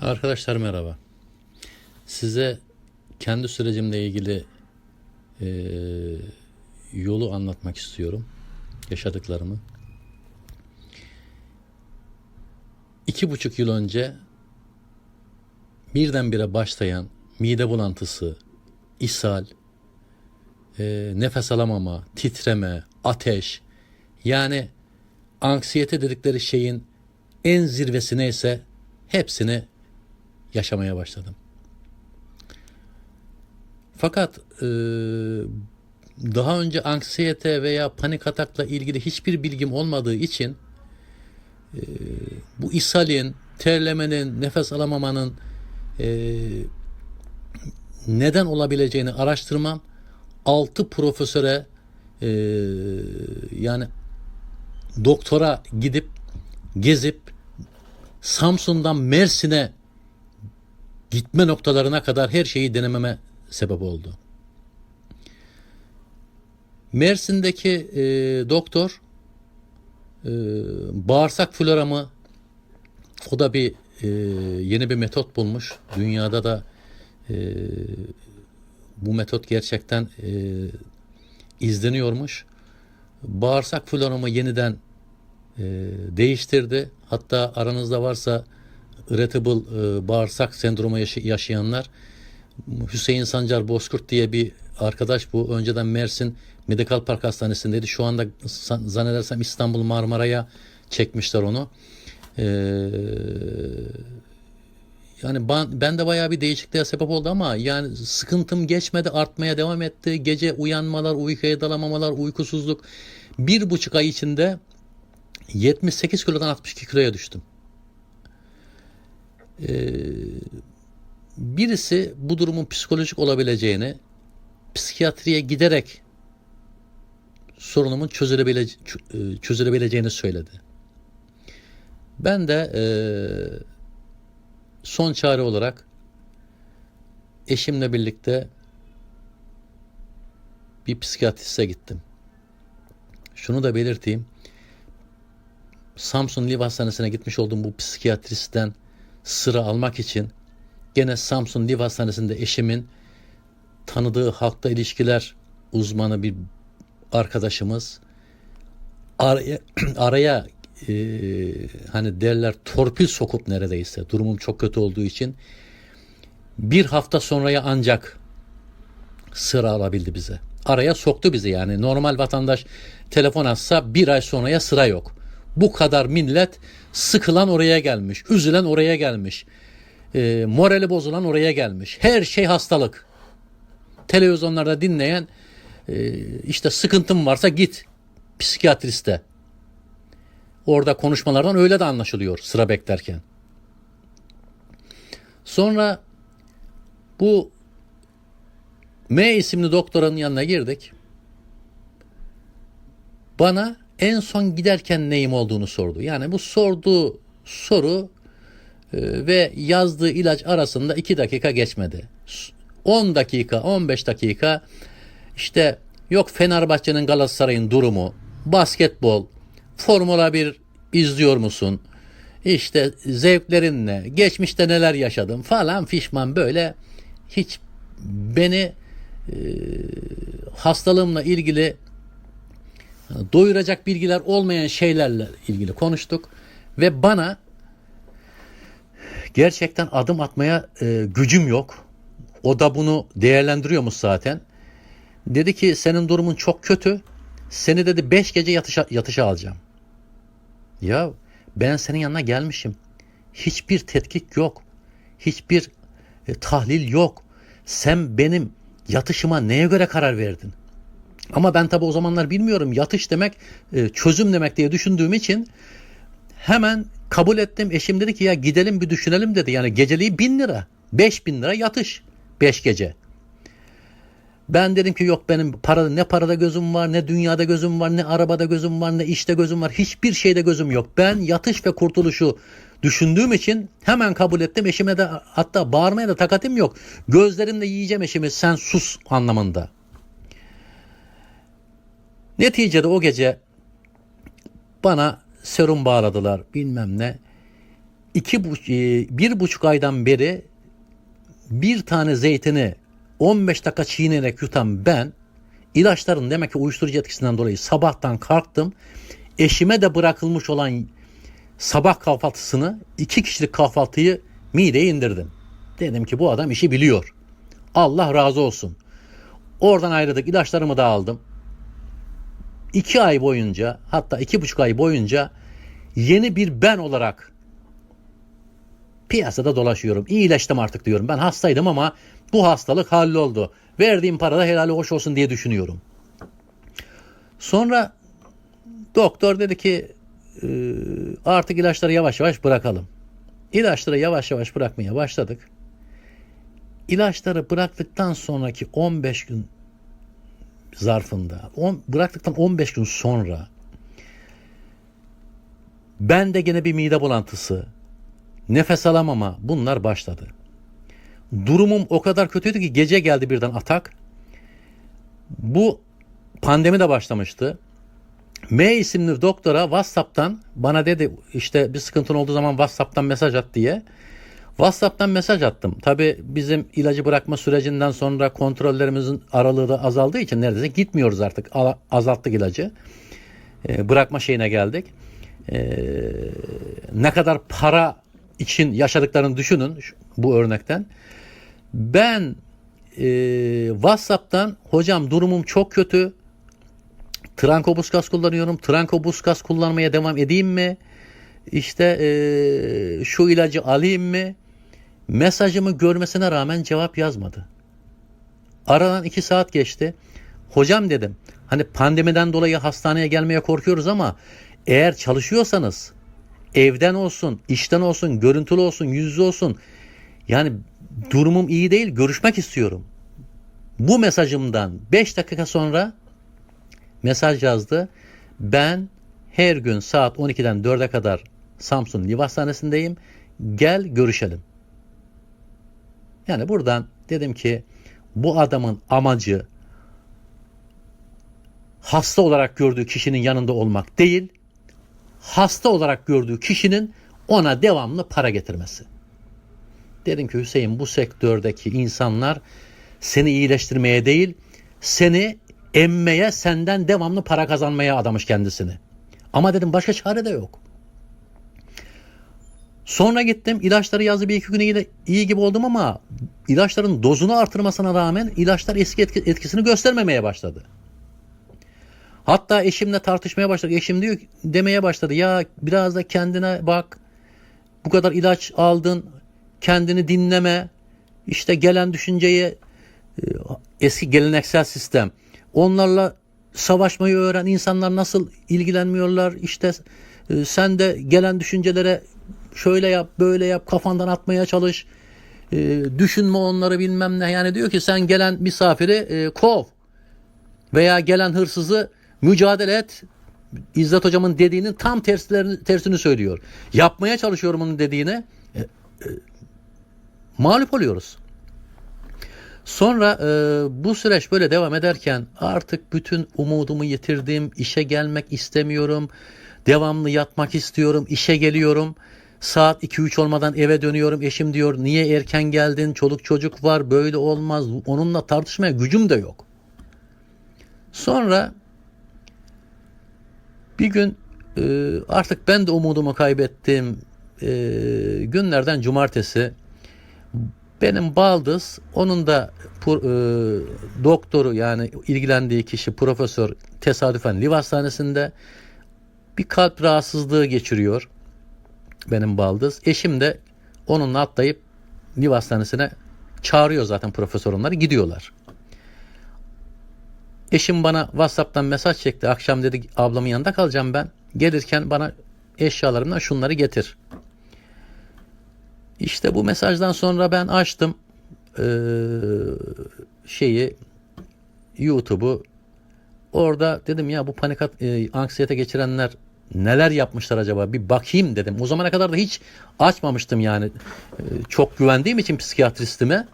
Arkadaşlar merhaba. Size kendi sürecimle ilgili eee, yolu anlatmak istiyorum. Yaşadıklarımı. İki buçuk yıl önce birdenbire başlayan mide bulantısı, ishal, eee, nefes alamama, titreme, ateş yani anksiyete dedikleri şeyin en zirvesi neyse hepsini yaşamaya başladım. Fakat e, daha önce anksiyete veya panik atakla ilgili hiçbir bilgim olmadığı için e, bu ishalin, terlemenin, nefes alamamanın e, neden olabileceğini araştırmam altı profesöre e, yani doktora gidip gezip Samsun'dan Mersin'e gitme noktalarına kadar her şeyi denememe sebep oldu. Mersin'deki e, doktor e, bağırsak floramı o da bir e, yeni bir metot bulmuş. Dünyada da e, bu metot gerçekten e, izleniyormuş. Bağırsak floramı yeniden e, değiştirdi. Hatta aranızda varsa irritable e, bağırsak sendromu yaşayanlar Hüseyin Sancar Bozkurt diye bir arkadaş bu. Önceden Mersin Medikal Park Hastanesi'ndeydi. Şu anda zannedersem İstanbul Marmara'ya çekmişler onu. Ee, yani ben, ben de bayağı bir değişikliğe sebep oldu ama yani sıkıntım geçmedi artmaya devam etti. Gece uyanmalar, uykuya dalamamalar, uykusuzluk. Bir buçuk ay içinde 78 kilodan 62 kiloya düştüm. Ee, birisi bu durumun psikolojik olabileceğini psikiyatriye giderek sorunumun çözülebilece- çö- e, çözülebileceğini söyledi. Ben de e, son çare olarak eşimle birlikte bir psikiyatriste gittim. Şunu da belirteyim. Samsun Liv Hastanesi'ne gitmiş olduğum bu psikiyatristten sıra almak için gene Samsun Liv Hastanesi'nde eşimin tanıdığı halkla ilişkiler uzmanı bir arkadaşımız araya, araya e, hani derler torpil sokup neredeyse durumum çok kötü olduğu için bir hafta sonraya ancak sıra alabildi bize. Araya soktu bizi yani. Normal vatandaş telefon atsa bir ay sonraya sıra yok. Bu kadar millet sıkılan oraya gelmiş. Üzülen oraya gelmiş. E, morali bozulan oraya gelmiş. Her şey hastalık. Televizyonlarda dinleyen e, işte sıkıntım varsa git psikiyatriste. Orada konuşmalardan öyle de anlaşılıyor sıra beklerken. Sonra bu M isimli doktoranın yanına girdik. Bana en son giderken neyim olduğunu sordu. Yani bu sorduğu soru e, ve yazdığı ilaç arasında 2 dakika geçmedi. 10 dakika, 15 dakika işte yok Fenerbahçe'nin Galatasaray'ın durumu, basketbol, Formula 1 izliyor musun? İşte zevklerin ne? Geçmişte neler yaşadım falan fişman böyle hiç beni e, hastalığımla ilgili doyuracak bilgiler olmayan şeylerle ilgili konuştuk ve bana gerçekten adım atmaya e, gücüm yok. O da bunu değerlendiriyormuş zaten. Dedi ki senin durumun çok kötü. Seni dedi 5 gece yatışa, yatışa alacağım. Ya ben senin yanına gelmişim. Hiçbir tetkik yok. Hiçbir e, tahlil yok. Sen benim yatışıma neye göre karar verdin? Ama ben tabi o zamanlar bilmiyorum yatış demek e, çözüm demek diye düşündüğüm için hemen kabul ettim. Eşim dedi ki ya gidelim bir düşünelim dedi. Yani geceliği bin lira. Beş bin lira yatış. Beş gece. Ben dedim ki yok benim parada ne parada gözüm var ne dünyada gözüm var ne arabada gözüm var ne işte gözüm var hiçbir şeyde gözüm yok. Ben yatış ve kurtuluşu düşündüğüm için hemen kabul ettim. Eşime de hatta bağırmaya da takatim yok. Gözlerimle yiyeceğim eşimi sen sus anlamında. Neticede o gece bana serum bağladılar bilmem ne. iki, e, bir buçuk aydan beri bir tane zeytini 15 dakika çiğneyerek yutan ben ilaçların demek ki uyuşturucu etkisinden dolayı sabahtan kalktım. Eşime de bırakılmış olan sabah kahvaltısını iki kişilik kahvaltıyı mideye indirdim. Dedim ki bu adam işi biliyor. Allah razı olsun. Oradan ayrıldık ilaçlarımı da aldım. İki ay boyunca hatta iki buçuk ay boyunca yeni bir ben olarak piyasada dolaşıyorum. İyileştim artık diyorum. Ben hastaydım ama bu hastalık halloldu. Verdiğim parada helali hoş olsun diye düşünüyorum. Sonra doktor dedi ki "Ee, artık ilaçları yavaş yavaş bırakalım. İlaçları yavaş yavaş bırakmaya başladık. İlaçları bıraktıktan sonraki 15 gün zarfında, on, bıraktıktan 15 gün sonra ben de gene bir mide bulantısı, nefes alamama bunlar başladı. Durumum o kadar kötüydü ki gece geldi birden atak. Bu pandemi de başlamıştı. M isimli doktora WhatsApp'tan bana dedi işte bir sıkıntın olduğu zaman WhatsApp'tan mesaj at diye. WhatsApp'tan mesaj attım. Tabi bizim ilacı bırakma sürecinden sonra kontrollerimizin aralığı da azaldığı için neredeyse gitmiyoruz artık. Azalttık ilacı. Ee, bırakma şeyine geldik. Ee, ne kadar para için yaşadıklarını düşünün bu örnekten. Ben e, WhatsApp'tan hocam durumum çok kötü. Trankobuskas kullanıyorum. Trankobuskas kullanmaya devam edeyim mi? İşte e, şu ilacı alayım mı? Mesajımı görmesine rağmen cevap yazmadı. Aradan iki saat geçti. Hocam dedim hani pandemiden dolayı hastaneye gelmeye korkuyoruz ama eğer çalışıyorsanız evden olsun, işten olsun, görüntülü olsun, yüz olsun yani durumum iyi değil görüşmek istiyorum. Bu mesajımdan 5 dakika sonra mesaj yazdı. Ben her gün saat 12'den 4'e kadar Samsun Liv Hastanesi'ndeyim. Gel görüşelim. Yani buradan dedim ki bu adamın amacı hasta olarak gördüğü kişinin yanında olmak değil, hasta olarak gördüğü kişinin ona devamlı para getirmesi. Dedim ki Hüseyin bu sektördeki insanlar seni iyileştirmeye değil, seni emmeye, senden devamlı para kazanmaya adamış kendisini. Ama dedim başka çare de yok. Sonra gittim ilaçları yazdı bir iki gün iyi, gibi oldum ama ilaçların dozunu artırmasına rağmen ilaçlar eski etki- etkisini göstermemeye başladı. Hatta eşimle tartışmaya başladık. Eşim diyor demeye başladı ya biraz da kendine bak. Bu kadar ilaç aldın. Kendini dinleme. İşte gelen düşünceye e, eski geleneksel sistem. Onlarla savaşmayı öğren. İnsanlar nasıl ilgilenmiyorlar. İşte e, sen de gelen düşüncelere şöyle yap, böyle yap, kafandan atmaya çalış. E, düşünme onları bilmem ne. Yani diyor ki sen gelen misafiri e, kov. Veya gelen hırsızı mücadele et. İzzet hocamın dediğinin tam terslerini, tersini söylüyor. Yapmaya çalışıyorum onun dediğine. E, e, mağlup oluyoruz. Sonra e, bu süreç böyle devam ederken artık bütün umudumu yitirdim. İşe gelmek istemiyorum. Devamlı yatmak istiyorum. İşe geliyorum. Saat 2-3 olmadan eve dönüyorum. Eşim diyor niye erken geldin? Çoluk çocuk var. Böyle olmaz. Onunla tartışmaya gücüm de yok. Sonra bir gün e, artık ben de umudumu kaybettim. E, günlerden cumartesi benim baldız onun da e, doktoru yani ilgilendiği kişi profesör tesadüfen Liv Hastanesi'nde bir kalp rahatsızlığı geçiriyor benim baldız. Eşim de onunla atlayıp Liv Hastanesi'ne çağırıyor zaten profesör onları gidiyorlar. Eşim bana WhatsApp'tan mesaj çekti. Akşam dedi ablamın yanında kalacağım ben. Gelirken bana eşyalarımdan şunları getir. İşte bu mesajdan sonra ben açtım eee, şeyi YouTube'u. Orada dedim ya bu panik e, anksiyete geçirenler neler yapmışlar acaba bir bakayım dedim. O zamana kadar da hiç açmamıştım yani. E, çok güvendiğim için psikiyatristime.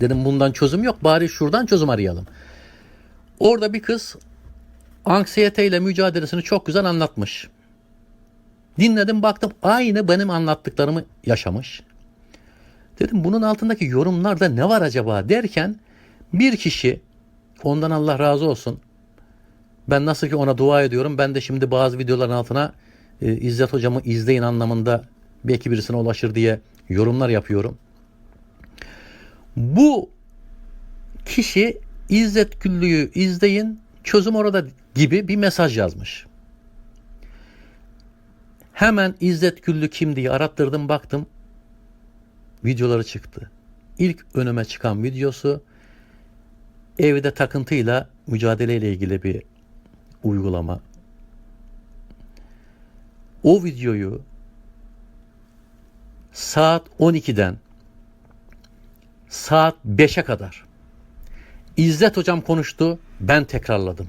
Dedim bundan çözüm yok bari şuradan çözüm arayalım. Orada bir kız anksiyeteyle mücadelesini çok güzel anlatmış. Dinledim baktım aynı benim anlattıklarımı yaşamış. Dedim bunun altındaki yorumlarda ne var acaba derken bir kişi ondan Allah razı olsun. Ben nasıl ki ona dua ediyorum. Ben de şimdi bazı videoların altına e, İzzet hocamı izleyin anlamında belki birisine ulaşır diye yorumlar yapıyorum. Bu kişi İzzet Güllü'yü izleyin çözüm orada gibi bir mesaj yazmış. Hemen İzzet Güllü kim diye arattırdım baktım. Videoları çıktı. İlk önüme çıkan videosu evde takıntıyla mücadeleyle ilgili bir uygulama. O videoyu saat 12'den saat 5'e kadar İzzet hocam konuştu, ben tekrarladım.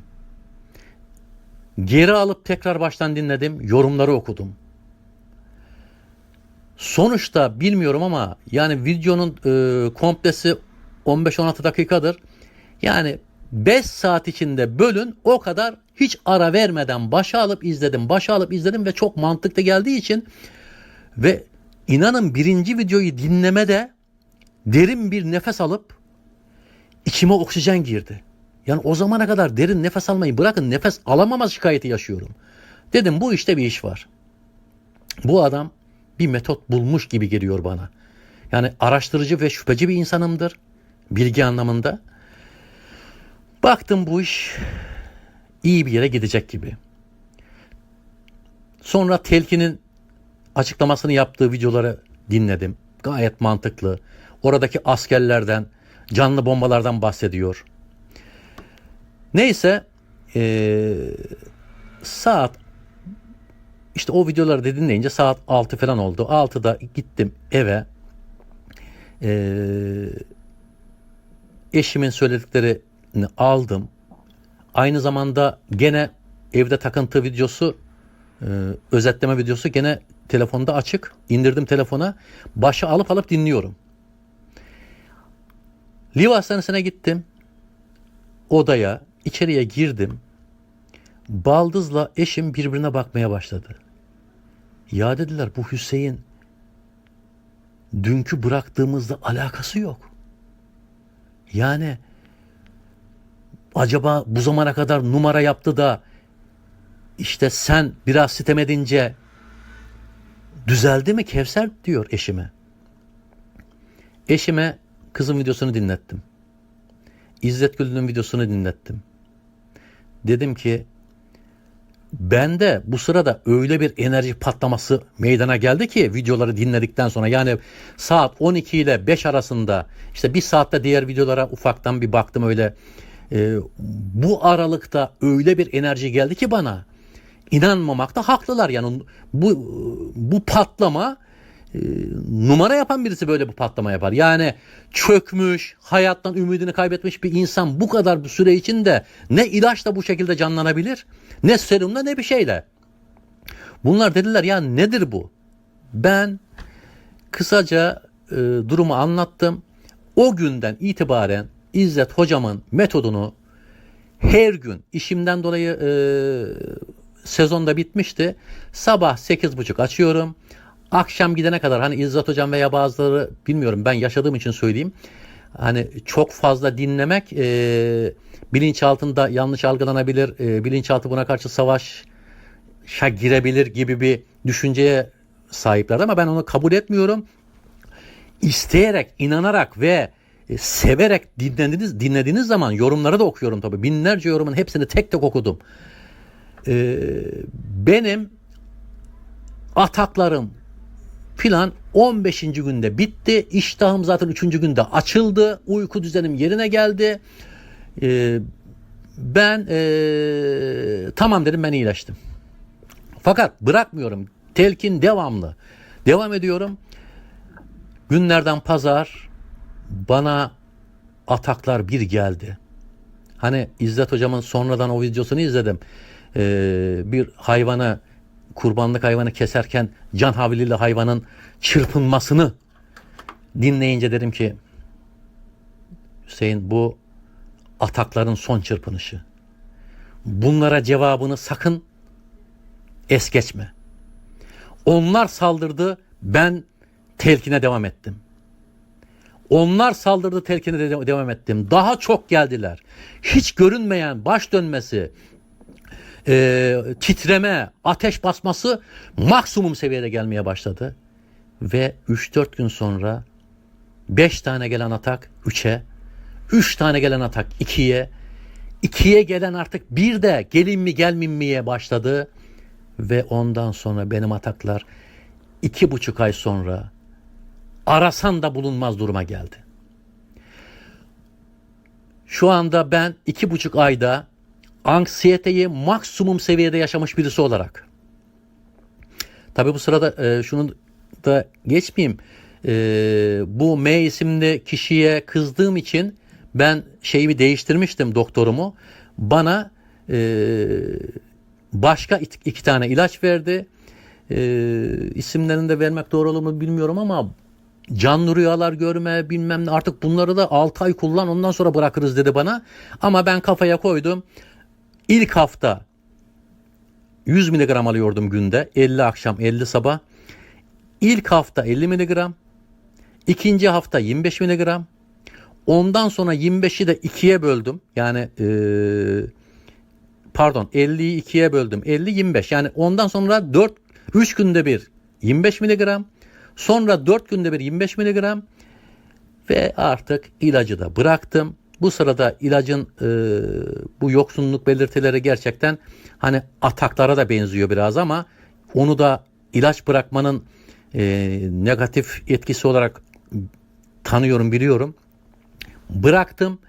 Geri alıp tekrar baştan dinledim, yorumları okudum. Sonuçta bilmiyorum ama yani videonun e, komplesi 15-16 dakikadır. Yani 5 saat içinde bölün o kadar hiç ara vermeden başa alıp izledim. Başa alıp izledim ve çok mantıklı geldiği için ve inanın birinci videoyu dinlemede derin bir nefes alıp içime oksijen girdi. Yani o zamana kadar derin nefes almayı bırakın nefes alamama şikayeti yaşıyorum. Dedim bu işte bir iş var. Bu adam bir metot bulmuş gibi geliyor bana. Yani araştırıcı ve şüpheci bir insanımdır. Bilgi anlamında. Baktım bu iş iyi bir yere gidecek gibi. Sonra Telkin'in açıklamasını yaptığı videoları dinledim. Gayet mantıklı. Oradaki askerlerden, canlı bombalardan bahsediyor. Neyse ee, saat işte o videoları da dinleyince saat 6 falan oldu. 6'da gittim eve. Ee, eşimin söylediklerini aldım. Aynı zamanda gene evde takıntı videosu e, özetleme videosu gene telefonda açık. İndirdim telefona. Başı alıp alıp dinliyorum. Liv Hastanesi'ne gittim. Odaya, içeriye girdim. Baldızla eşim birbirine bakmaya başladı. Ya dediler bu Hüseyin dünkü bıraktığımızda alakası yok. Yani acaba bu zamana kadar numara yaptı da işte sen biraz sitem edince düzeldi mi Kevser diyor eşime. Eşime kızın videosunu dinlettim. İzzet Gül'ün videosunu dinlettim. Dedim ki ben de bu sırada öyle bir enerji patlaması meydana geldi ki videoları dinledikten sonra yani saat 12 ile 5 arasında işte bir saatte diğer videolara ufaktan bir baktım öyle e, bu aralıkta öyle bir enerji geldi ki bana inanmamakta haklılar yani bu bu patlama e, numara yapan birisi böyle bir patlama yapar. Yani çökmüş, hayattan ümidini kaybetmiş bir insan bu kadar bir süre içinde ne ilaçla bu şekilde canlanabilir, ne serumla ne bir şeyle. Bunlar dediler ya nedir bu? Ben kısaca e, durumu anlattım. O günden itibaren İzzet hocamın metodunu her gün işimden dolayı e, sezonda bitmişti. Sabah 8.30 açıyorum. Akşam gidene kadar hani İzzet Hocam veya bazıları bilmiyorum ben yaşadığım için söyleyeyim. Hani çok fazla dinlemek e, bilinçaltında yanlış algılanabilir. E, bilinçaltı buna karşı savaşa girebilir gibi bir düşünceye sahipler ama ben onu kabul etmiyorum. İsteyerek, inanarak ve e, severek dinlediğiniz dinlediğiniz zaman yorumları da okuyorum tabii. Binlerce yorumun hepsini tek tek okudum. Ee, benim ataklarım plan 15. günde bitti. İştahım zaten 3. günde açıldı. Uyku düzenim yerine geldi. Ee, ben ee, tamam dedim ben iyileştim. Fakat bırakmıyorum. Telkin devamlı. Devam ediyorum. Günlerden pazar bana ataklar bir geldi. Hani İzzet hocamın sonradan o videosunu izledim. Ee, bir hayvanı kurbanlık hayvanı keserken can havliyle hayvanın çırpınmasını dinleyince dedim ki Hüseyin bu atakların son çırpınışı. Bunlara cevabını sakın es geçme. Onlar saldırdı, ben telkine devam ettim. Onlar saldırdı, telkine de devam ettim. Daha çok geldiler. Hiç görünmeyen baş dönmesi, e, titreme, ateş basması maksimum seviyede gelmeye başladı. Ve 3-4 gün sonra 5 tane gelen atak 3'e, 3 tane gelen atak 2'ye, 2'ye gelen artık bir de gelin mi gelmin miye başladı. Ve ondan sonra benim ataklar iki buçuk ay sonra arasan da bulunmaz duruma geldi. Şu anda ben iki buçuk ayda anksiyeteyi maksimum seviyede yaşamış birisi olarak. Tabi bu sırada e, şunu da geçmeyeyim. E, bu M isimli kişiye kızdığım için ben şeyimi değiştirmiştim doktorumu. Bana e, başka iki, tane ilaç verdi. E, isimlerini de vermek doğru olur mu bilmiyorum ama canlı rüyalar görme bilmem ne artık bunları da 6 ay kullan ondan sonra bırakırız dedi bana. Ama ben kafaya koydum. İlk hafta 100 miligram alıyordum günde. 50 akşam 50 sabah. İlk hafta 50 miligram. ikinci hafta 25 miligram. Ondan sonra 25'i de ikiye böldüm. Yani ee, pardon 50'yi ikiye böldüm. 50 25 yani ondan sonra 4 3 günde bir 25 miligram. Sonra 4 günde bir 25 miligram ve artık ilacı da bıraktım. Bu sırada ilacın e, bu yoksunluk belirtileri gerçekten hani ataklara da benziyor biraz ama onu da ilaç bırakmanın e, negatif etkisi olarak tanıyorum biliyorum. Bıraktım.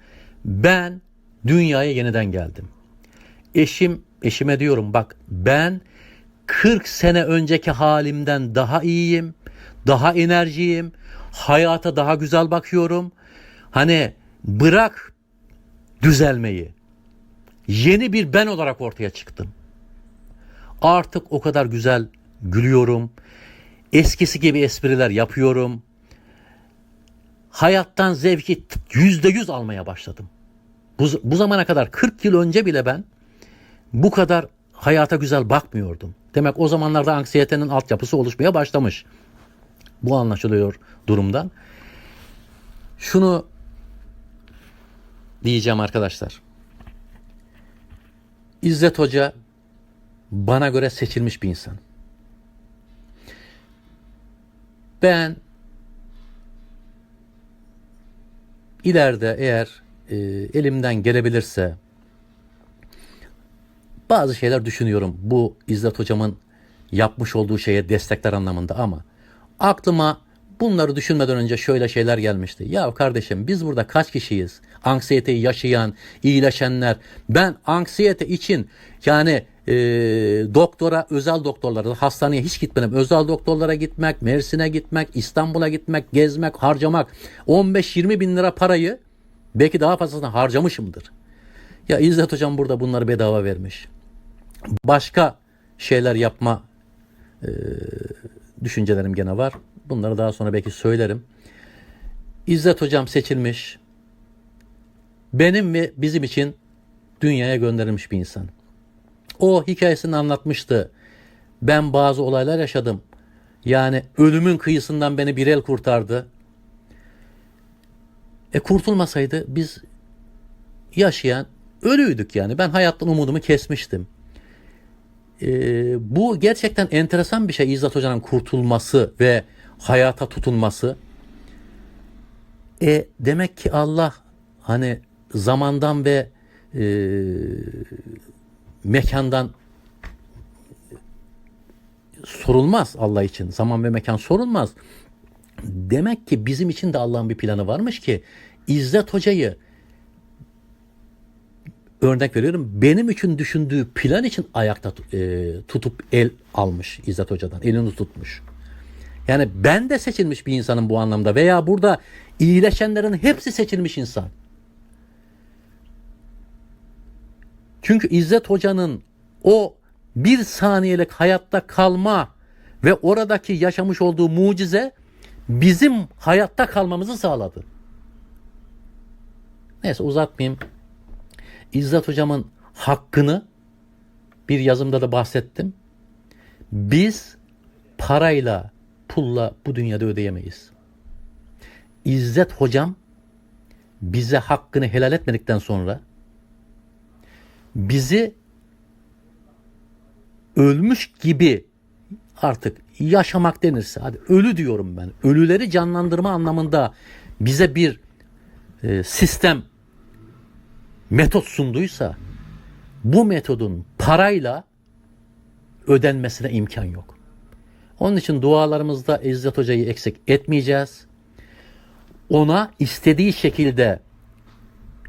Ben dünyaya yeniden geldim. Eşim eşime diyorum bak ben 40 sene önceki halimden daha iyiyim. Daha enerjiyim. Hayata daha güzel bakıyorum. Hani bırak düzelmeyi. Yeni bir ben olarak ortaya çıktım. Artık o kadar güzel gülüyorum. Eskisi gibi espriler yapıyorum. Hayattan zevki yüzde yüz almaya başladım. Bu, bu zamana kadar 40 yıl önce bile ben bu kadar hayata güzel bakmıyordum. Demek o zamanlarda anksiyetenin altyapısı oluşmaya başlamış. Bu anlaşılıyor durumdan. Şunu diyeceğim arkadaşlar. İzzet Hoca bana göre seçilmiş bir insan. Ben ileride eğer e, elimden gelebilirse bazı şeyler düşünüyorum bu İzzet Hocam'ın yapmış olduğu şeye destekler anlamında ama aklıma bunları düşünmeden önce şöyle şeyler gelmişti. Ya kardeşim biz burada kaç kişiyiz? Anksiyeteyi yaşayan, iyileşenler. Ben anksiyete için yani e, doktora, özel doktorlara, hastaneye hiç gitmedim. Özel doktorlara gitmek, Mersin'e gitmek, İstanbul'a gitmek, gezmek, harcamak. 15-20 bin lira parayı belki daha fazlasını harcamışımdır. Ya İzzet Hocam burada bunları bedava vermiş. Başka şeyler yapma e, düşüncelerim gene var. Bunları daha sonra belki söylerim. İzzet Hocam seçilmiş. Benim ve bizim için dünyaya gönderilmiş bir insan. O hikayesini anlatmıştı. Ben bazı olaylar yaşadım. Yani ölümün kıyısından beni bir el kurtardı. E kurtulmasaydı biz yaşayan ölüydük yani. Ben hayattan umudumu kesmiştim. Ee, bu gerçekten enteresan bir şey İzzet Hoca'nın kurtulması ve hayata tutunması. E demek ki Allah hani zamandan ve e, mekandan sorulmaz Allah için. Zaman ve mekan sorulmaz. Demek ki bizim için de Allah'ın bir planı varmış ki İzzet Hoca'yı örnek veriyorum benim için düşündüğü plan için ayakta e, tutup el almış İzzet Hoca'dan. Elini tutmuş. Yani ben de seçilmiş bir insanım bu anlamda veya burada iyileşenlerin hepsi seçilmiş insan. Çünkü İzzet Hoca'nın o bir saniyelik hayatta kalma ve oradaki yaşamış olduğu mucize bizim hayatta kalmamızı sağladı. Neyse uzatmayayım. İzzet Hocam'ın hakkını bir yazımda da bahsettim. Biz parayla, pulla bu dünyada ödeyemeyiz. İzzet hocam bize hakkını helal etmedikten sonra bizi ölmüş gibi artık yaşamak denirse hadi ölü diyorum ben. Ölüleri canlandırma anlamında bize bir e, sistem metot sunduysa bu metodun parayla ödenmesine imkan yok. Onun için dualarımızda İzzet Hoca'yı eksik etmeyeceğiz. Ona istediği şekilde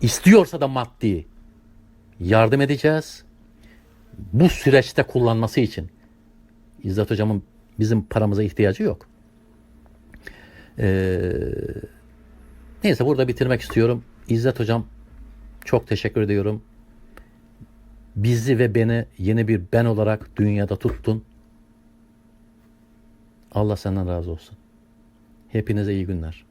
istiyorsa da maddi yardım edeceğiz. Bu süreçte kullanması için İzzet Hocam'ın bizim paramıza ihtiyacı yok. Ee, neyse burada bitirmek istiyorum. İzzet Hocam çok teşekkür ediyorum. Bizi ve beni yeni bir ben olarak dünyada tuttun. Allah senden razı olsun. Hepinize iyi günler.